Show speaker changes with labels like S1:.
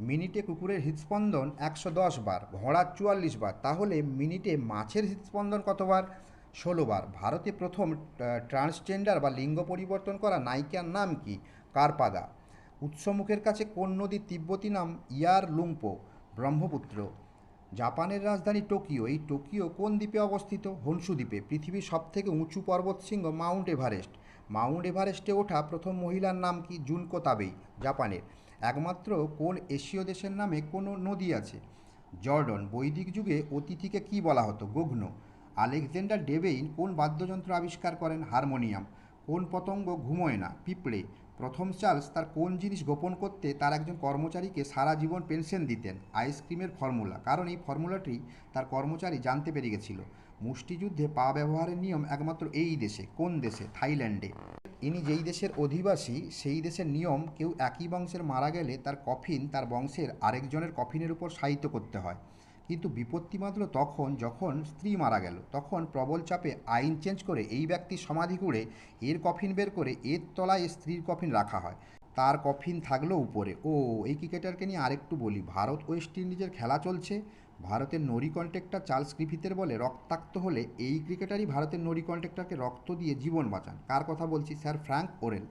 S1: মিনিটে কুকুরের হৃদস্পন্দন একশো দশ বার ঘোড়ার চুয়াল্লিশ বার, তাহলে মিনিটে মাছের হৃদস্পন্দন কতবার? ষোলো বার। ভারতে প্রথম ট্রান্সজেন্ডার বা লিঙ্গ পরিবর্তন করা নায়িকার নাম কি? কারপাদা। উৎসমুখের কাছে কোন নদীর তিব্বতী নাম ইয়ার লুংপো ব্রহ্মপুত্র? জাপানের রাজধানী টোকিও। এই টোকিও কোন দ্বীপে অবস্থিত? হনসু দ্বীপে। পৃথিবীর সবথেকে উঁচু পর্বতশৃঙ্গ মাউন্ট এভারেস্ট। মাউন্ট এভারেস্টে ওঠা প্রথম মহিলার নাম কি জুনকো তাবেই, জাপানের। একমাত্র কোন এশীয় দেশের নামে কোনো নদী আছে। জর্ডন, বৈদিক যুগে অতিথিকে কি বলা হতো? গগ্ন। আলেকজান্ডার ডেবেইন কোন বাদ্যযন্ত্র আবিষ্কার করেন? হারমোনিয়াম। কোন পতঙ্গ ঘুমোয় না? পিঁপড়ে। প্রথম চার্লস তার কোন জিনিস গোপন করতে তার একজন কর্মচারীকে সারা জীবন পেনশন দিতেন? আইসক্রিমের ফর্মুলা। কারণ এই ফর্মুলাটি তার কর্মচারী জানতে পেরে গেছিল। মুষ্টিযুদ্ধে পা ব্যবহারের নিয়ম একমাত্র এই দেশে। কোন দেশে? থাইল্যান্ডে। ইনি যেই দেশের অধিবাসী, সেই দেশের নিয়ম কেউ একই বংশের মারা গেলে তার কফিন তার বংশের আরেকজনের কফিনের উপর সাহিত্য করতে হয়। কিন্তু বিপত্তি বাঁধল তখন যখন স্ত্রী মারা গেল। তখন প্রবল চাপে আইন চেঞ্জ করে এই ব্যক্তির সমাধি করে এর কফিন বের করে এর তলায় স্ত্রীর কফিন রাখা হয়। তার কফিন থাকল উপরে। ও, এই ক্রিকেটারকে নিয়ে আরেকটু বলি। ভারত ওয়েস্ট ইন্ডিজের খেলা চলছে। ভারতের নরি কন্ট্রাক্টর চার্লস গ্রিফিথের বলে রক্তাক্ত হলে এই ক্রিকেটারই ভারতের নরি কন্ট্রাক্টরকে রক্ত দিয়ে জীবন বাঁচান। কার কথা বলছি? Sir Frank Worrell